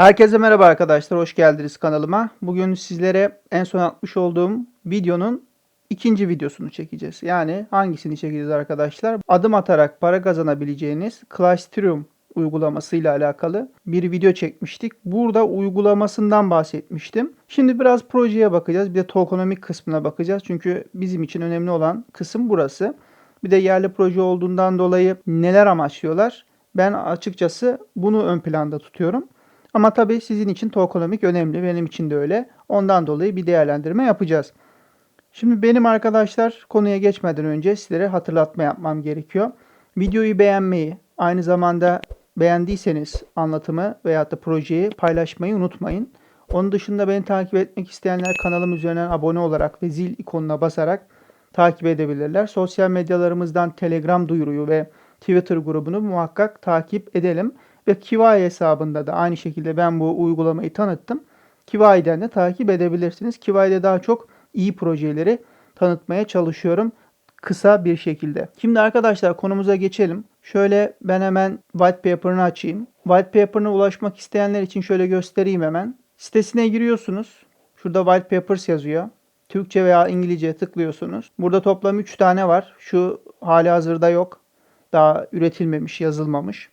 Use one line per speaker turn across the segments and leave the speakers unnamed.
Herkese merhaba arkadaşlar, hoş geldiniz kanalıma. Bugün sizlere en son atmış olduğum videonun ikinci videosunu çekeceğiz. Yani hangisini çekeceğiz arkadaşlar? Adım atarak para kazanabileceğiniz Classroom uygulamasıyla alakalı bir video çekmiştik. Burada uygulamasından bahsetmiştim. Şimdi biraz projeye bakacağız. Bir de tokenomik kısmına bakacağız. Çünkü bizim için önemli olan kısım burası. Bir de yerli proje olduğundan dolayı neler amaçlıyorlar? Ben açıkçası bunu ön planda tutuyorum. Ama tabii sizin için tokenomik önemli. Benim için de öyle. Ondan dolayı bir değerlendirme yapacağız. Şimdi benim arkadaşlar konuya geçmeden önce sizlere hatırlatma yapmam gerekiyor. Videoyu beğenmeyi, aynı zamanda beğendiyseniz anlatımı veyahut da projeyi paylaşmayı unutmayın. Onun dışında beni takip etmek isteyenler kanalım üzerinden abone olarak ve zil ikonuna basarak takip edebilirler. Sosyal medyalarımızdan Telegram duyuruyu ve Twitter grubunu muhakkak takip edelim. Ve Kiwai hesabında da aynı şekilde ben bu uygulamayı tanıttım. Kiwai'den de takip edebilirsiniz. Kiwai'de daha çok iyi projeleri tanıtmaya çalışıyorum kısa bir şekilde. Şimdi arkadaşlar konumuza geçelim. Şöyle ben hemen white paper'ını açayım. White paper'ına ulaşmak isteyenler için şöyle göstereyim hemen. Sitesine giriyorsunuz. Şurada white papers yazıyor. Türkçe veya İngilizce tıklıyorsunuz. Burada toplam 3 tane var. Şu hali hazırda yok. Daha üretilmemiş, yazılmamış.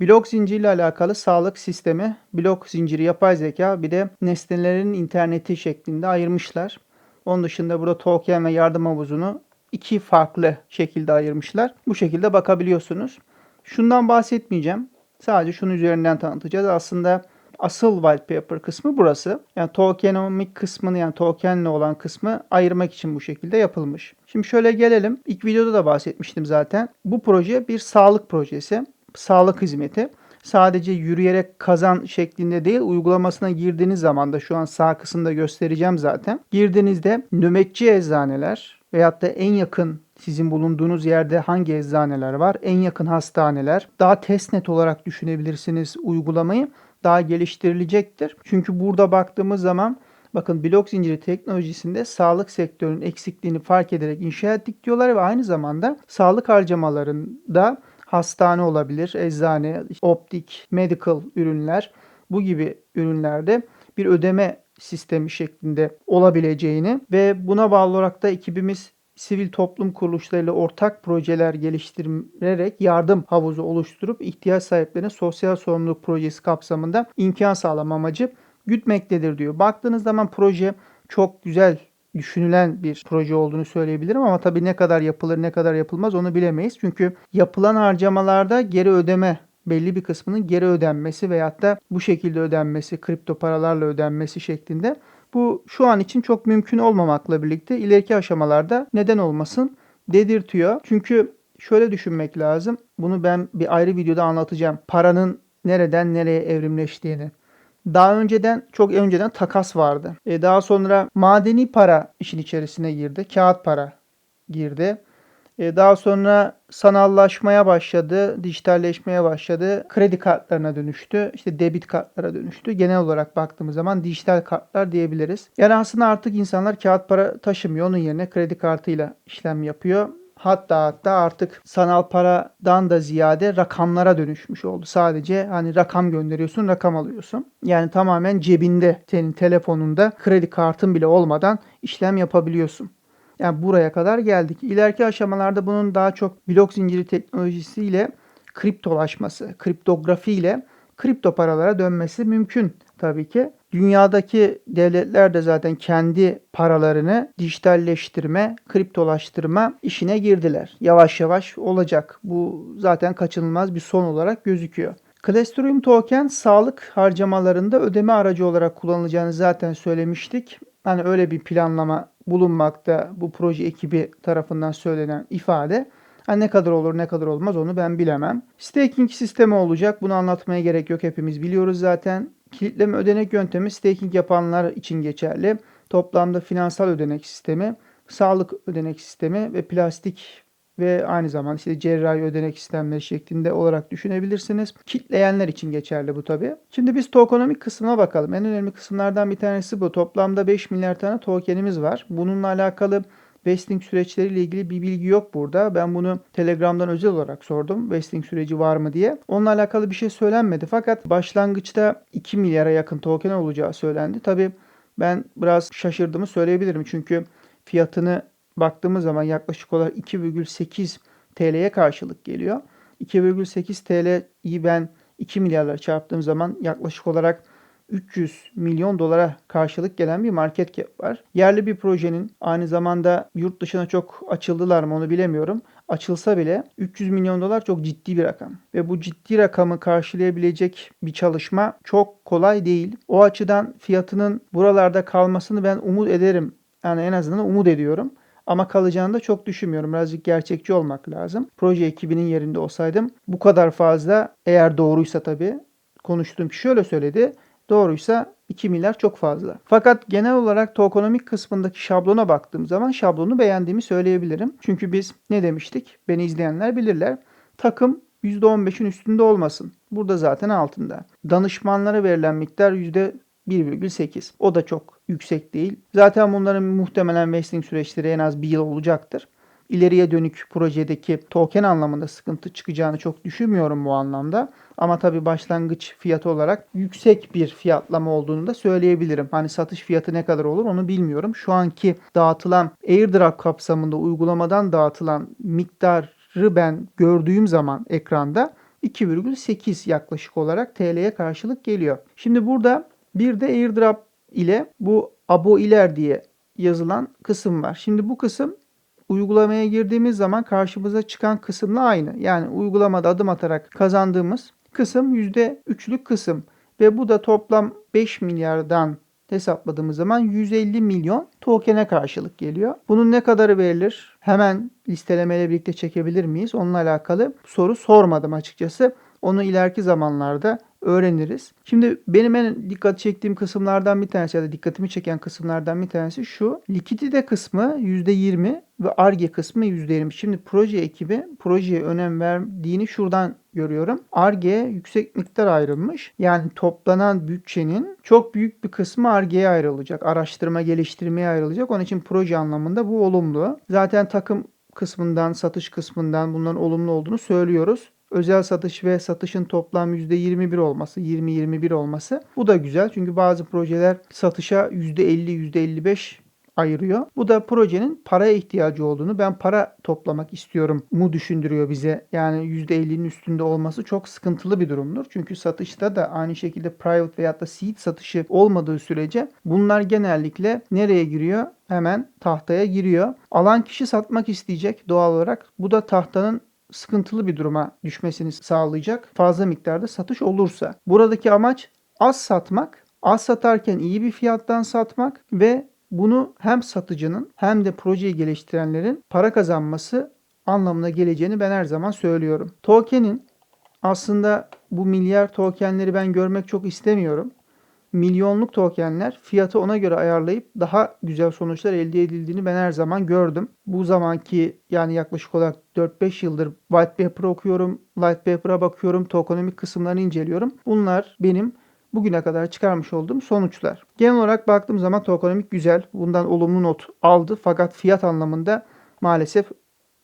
Blok zinciriyle alakalı sağlık sistemi, blok zinciri yapay zeka bir de nesnelerin interneti şeklinde ayırmışlar. Onun dışında burada token ve yardım havuzunu iki farklı şekilde ayırmışlar. Bu şekilde bakabiliyorsunuz. Şundan bahsetmeyeceğim. Sadece şunun üzerinden tanıtacağız. Aslında asıl white paper kısmı burası. Yani tokenomik kısmını yani tokenle olan kısmı ayırmak için bu şekilde yapılmış. Şimdi şöyle gelelim. İlk videoda da bahsetmiştim zaten. Bu proje bir sağlık projesi sağlık hizmeti sadece yürüyerek kazan şeklinde değil uygulamasına girdiğiniz zaman da şu an sağ kısımda göstereceğim zaten. Girdiğinizde nöbetçi eczaneler veyahut da en yakın sizin bulunduğunuz yerde hangi eczaneler var? En yakın hastaneler. Daha testnet olarak düşünebilirsiniz uygulamayı. Daha geliştirilecektir. Çünkü burada baktığımız zaman bakın blok zinciri teknolojisinde sağlık sektörünün eksikliğini fark ederek inşa ettik diyorlar ve aynı zamanda sağlık harcamalarında hastane olabilir, eczane, optik, medical ürünler bu gibi ürünlerde bir ödeme sistemi şeklinde olabileceğini ve buna bağlı olarak da ekibimiz sivil toplum kuruluşlarıyla ortak projeler geliştirerek yardım havuzu oluşturup ihtiyaç sahiplerine sosyal sorumluluk projesi kapsamında imkan sağlama amacı gütmektedir diyor. Baktığınız zaman proje çok güzel düşünülen bir proje olduğunu söyleyebilirim ama tabii ne kadar yapılır ne kadar yapılmaz onu bilemeyiz. Çünkü yapılan harcamalarda geri ödeme belli bir kısmının geri ödenmesi veyahut da bu şekilde ödenmesi, kripto paralarla ödenmesi şeklinde bu şu an için çok mümkün olmamakla birlikte ileriki aşamalarda neden olmasın dedirtiyor. Çünkü şöyle düşünmek lazım. Bunu ben bir ayrı videoda anlatacağım. Paranın nereden nereye evrimleştiğini. Daha önceden çok önceden takas vardı. E, daha sonra madeni para işin içerisine girdi. Kağıt para girdi. E, daha sonra sanallaşmaya başladı, dijitalleşmeye başladı. Kredi kartlarına dönüştü. işte debit kartlara dönüştü. Genel olarak baktığımız zaman dijital kartlar diyebiliriz. Yani aslında artık insanlar kağıt para taşımıyor. Onun yerine kredi kartıyla işlem yapıyor. Hatta hatta artık sanal paradan da ziyade rakamlara dönüşmüş oldu. Sadece hani rakam gönderiyorsun, rakam alıyorsun. Yani tamamen cebinde, senin telefonunda kredi kartın bile olmadan işlem yapabiliyorsun. Yani buraya kadar geldik. İleriki aşamalarda bunun daha çok blok zinciri teknolojisiyle kriptolaşması, kriptografi ile kripto paralara dönmesi mümkün tabii ki. Dünyadaki devletler de zaten kendi paralarını dijitalleştirme, kriptolaştırma işine girdiler. Yavaş yavaş olacak. Bu zaten kaçınılmaz bir son olarak gözüküyor. Classroom token sağlık harcamalarında ödeme aracı olarak kullanılacağını zaten söylemiştik. Hani öyle bir planlama bulunmakta bu proje ekibi tarafından söylenen ifade. Ha ne kadar olur ne kadar olmaz onu ben bilemem. Staking sistemi olacak. Bunu anlatmaya gerek yok. Hepimiz biliyoruz zaten. Kilitleme ödenek yöntemi staking yapanlar için geçerli. Toplamda finansal ödenek sistemi, sağlık ödenek sistemi ve plastik ve aynı zamanda işte cerrahi ödenek sistemleri şeklinde olarak düşünebilirsiniz. Kitleyenler için geçerli bu tabi. Şimdi biz tokenomik kısmına bakalım. En önemli kısımlardan bir tanesi bu. Toplamda 5 milyar tane tokenimiz var. Bununla alakalı vesting süreçleriyle ilgili bir bilgi yok burada. Ben bunu Telegram'dan özel olarak sordum. Vesting süreci var mı diye. Onunla alakalı bir şey söylenmedi. Fakat başlangıçta 2 milyara yakın token olacağı söylendi. Tabii ben biraz şaşırdığımı söyleyebilirim. Çünkü fiyatını baktığımız zaman yaklaşık olarak 2,8 TL'ye karşılık geliyor. 2,8 TL'yi ben 2 milyarla çarptığım zaman yaklaşık olarak 300 milyon dolara karşılık gelen bir market cap var. Yerli bir projenin aynı zamanda yurt dışına çok açıldılar mı onu bilemiyorum. Açılsa bile 300 milyon dolar çok ciddi bir rakam. Ve bu ciddi rakamı karşılayabilecek bir çalışma çok kolay değil. O açıdan fiyatının buralarda kalmasını ben umut ederim. Yani en azından umut ediyorum. Ama kalacağını da çok düşünmüyorum. Birazcık gerçekçi olmak lazım. Proje ekibinin yerinde olsaydım bu kadar fazla eğer doğruysa tabii konuştuğum kişi şöyle söyledi. Doğruysa 2 milyar çok fazla. Fakat genel olarak tokenomik kısmındaki şablona baktığım zaman şablonu beğendiğimi söyleyebilirim. Çünkü biz ne demiştik? Beni izleyenler bilirler. Takım %15'in üstünde olmasın. Burada zaten altında. Danışmanlara verilen miktar %1,8. O da çok yüksek değil. Zaten bunların muhtemelen vesting süreçleri en az bir yıl olacaktır. İleriye dönük projedeki token anlamında sıkıntı çıkacağını çok düşünmüyorum bu anlamda. Ama tabii başlangıç fiyatı olarak yüksek bir fiyatlama olduğunu da söyleyebilirim. Hani satış fiyatı ne kadar olur onu bilmiyorum. Şu anki dağıtılan airdrop kapsamında uygulamadan dağıtılan miktarı ben gördüğüm zaman ekranda 2,8 yaklaşık olarak TL'ye karşılık geliyor. Şimdi burada bir de airdrop ile bu abo iler diye yazılan kısım var. Şimdi bu kısım uygulamaya girdiğimiz zaman karşımıza çıkan kısımla aynı. Yani uygulamada adım atarak kazandığımız kısım %3'lük kısım. Ve bu da toplam 5 milyardan hesapladığımız zaman 150 milyon token'e karşılık geliyor. Bunun ne kadarı verilir? Hemen listelemeyle birlikte çekebilir miyiz? Onunla alakalı soru sormadım açıkçası. Onu ileriki zamanlarda öğreniriz. Şimdi benim en dikkat çektiğim kısımlardan bir tanesi ya da dikkatimi çeken kısımlardan bir tanesi şu. Likidite kısmı %20 ve ARGE kısmı %20. Şimdi proje ekibi projeye önem verdiğini şuradan görüyorum. ARGE'ye yüksek miktar ayrılmış. Yani toplanan bütçenin çok büyük bir kısmı ARGE'ye ayrılacak. Araştırma geliştirmeye ayrılacak. Onun için proje anlamında bu olumlu. Zaten takım kısmından, satış kısmından bunların olumlu olduğunu söylüyoruz özel satış ve satışın toplam %21 olması, 20-21 olması. Bu da güzel çünkü bazı projeler satışa %50, %55 ayırıyor. Bu da projenin paraya ihtiyacı olduğunu, ben para toplamak istiyorum mu düşündürüyor bize. Yani %50'nin üstünde olması çok sıkıntılı bir durumdur. Çünkü satışta da aynı şekilde private veyahut da seed satışı olmadığı sürece bunlar genellikle nereye giriyor? Hemen tahtaya giriyor. Alan kişi satmak isteyecek doğal olarak. Bu da tahtanın sıkıntılı bir duruma düşmesini sağlayacak fazla miktarda satış olursa. Buradaki amaç az satmak, az satarken iyi bir fiyattan satmak ve bunu hem satıcının hem de projeyi geliştirenlerin para kazanması anlamına geleceğini ben her zaman söylüyorum. Token'in aslında bu milyar tokenleri ben görmek çok istemiyorum milyonluk tokenler fiyatı ona göre ayarlayıp daha güzel sonuçlar elde edildiğini ben her zaman gördüm. Bu zamanki yani yaklaşık olarak 4-5 yıldır white paper okuyorum, light paper'a bakıyorum, tokenomik kısımlarını inceliyorum. Bunlar benim bugüne kadar çıkarmış olduğum sonuçlar. Genel olarak baktığım zaman tokenomik güzel. Bundan olumlu not aldı fakat fiyat anlamında maalesef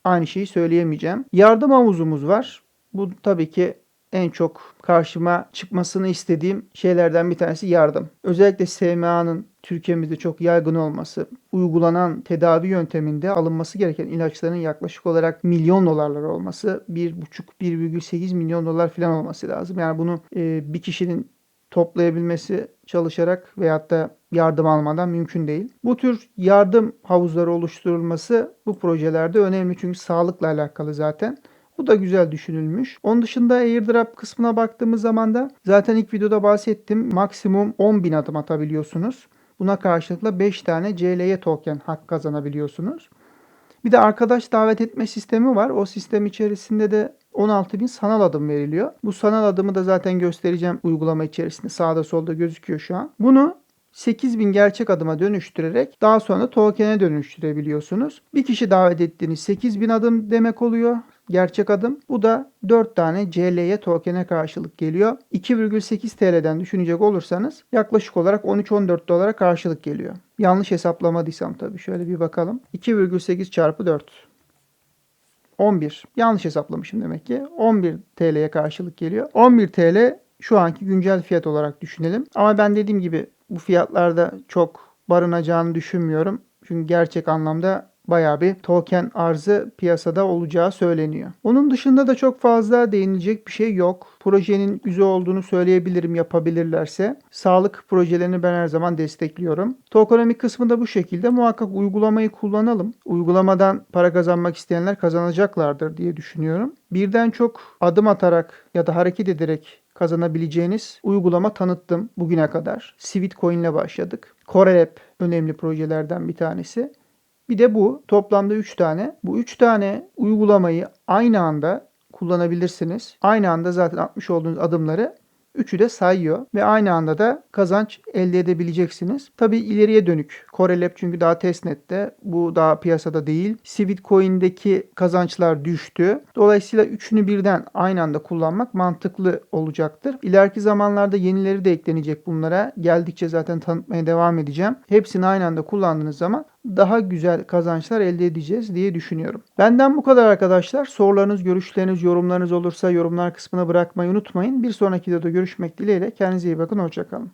aynı şeyi söyleyemeyeceğim. Yardım havuzumuz var. Bu tabii ki en çok karşıma çıkmasını istediğim şeylerden bir tanesi yardım. Özellikle SMA'nın Türkiye'mizde çok yaygın olması, uygulanan tedavi yönteminde alınması gereken ilaçların yaklaşık olarak milyon dolarlar olması, 1,5-1,8 milyon dolar falan olması lazım. Yani bunu e, bir kişinin toplayabilmesi çalışarak veyahut da yardım almadan mümkün değil. Bu tür yardım havuzları oluşturulması bu projelerde önemli çünkü sağlıkla alakalı zaten. Bu da güzel düşünülmüş. Onun dışında airdrop kısmına baktığımız zaman da zaten ilk videoda bahsettim. Maksimum 10.000 adım atabiliyorsunuz. Buna karşılıkla 5 tane CLY token hak kazanabiliyorsunuz. Bir de arkadaş davet etme sistemi var. O sistem içerisinde de 16.000 sanal adım veriliyor. Bu sanal adımı da zaten göstereceğim uygulama içerisinde. Sağda solda gözüküyor şu an. Bunu 8000 gerçek adıma dönüştürerek daha sonra token'e dönüştürebiliyorsunuz. Bir kişi davet ettiğiniz 8000 adım demek oluyor. Gerçek adım. Bu da 4 tane CLY token'e karşılık geliyor. 2,8 TL'den düşünecek olursanız yaklaşık olarak 13-14 dolara karşılık geliyor. Yanlış hesaplamadıysam tabii. Şöyle bir bakalım. 2,8 çarpı 4. 11. Yanlış hesaplamışım demek ki. 11 TL'ye karşılık geliyor. 11 TL şu anki güncel fiyat olarak düşünelim. Ama ben dediğim gibi bu fiyatlarda çok barınacağını düşünmüyorum. Çünkü gerçek anlamda bayağı bir token arzı piyasada olacağı söyleniyor. Onun dışında da çok fazla değinilecek bir şey yok. Projenin güzel olduğunu söyleyebilirim yapabilirlerse. Sağlık projelerini ben her zaman destekliyorum. Tokenomic kısmı da bu şekilde. Muhakkak uygulamayı kullanalım. Uygulamadan para kazanmak isteyenler kazanacaklardır diye düşünüyorum. Birden çok adım atarak ya da hareket ederek kazanabileceğiniz uygulama tanıttım bugüne kadar. Sweet Coin ile başladık. Corelab önemli projelerden bir tanesi. Bir de bu. Toplamda 3 tane. Bu 3 tane uygulamayı aynı anda kullanabilirsiniz. Aynı anda zaten atmış olduğunuz adımları Üçü de sayıyor ve aynı anda da kazanç elde edebileceksiniz. Tabi ileriye dönük. Corelab çünkü daha testnette. Bu daha piyasada değil. Coin'deki kazançlar düştü. Dolayısıyla üçünü birden aynı anda kullanmak mantıklı olacaktır. İleriki zamanlarda yenileri de eklenecek bunlara. Geldikçe zaten tanıtmaya devam edeceğim. Hepsini aynı anda kullandığınız zaman daha güzel kazançlar elde edeceğiz diye düşünüyorum. Benden bu kadar arkadaşlar. Sorularınız, görüşleriniz, yorumlarınız olursa yorumlar kısmına bırakmayı unutmayın. Bir sonraki videoda görüşmek dileğiyle. Kendinize iyi bakın. Hoşçakalın.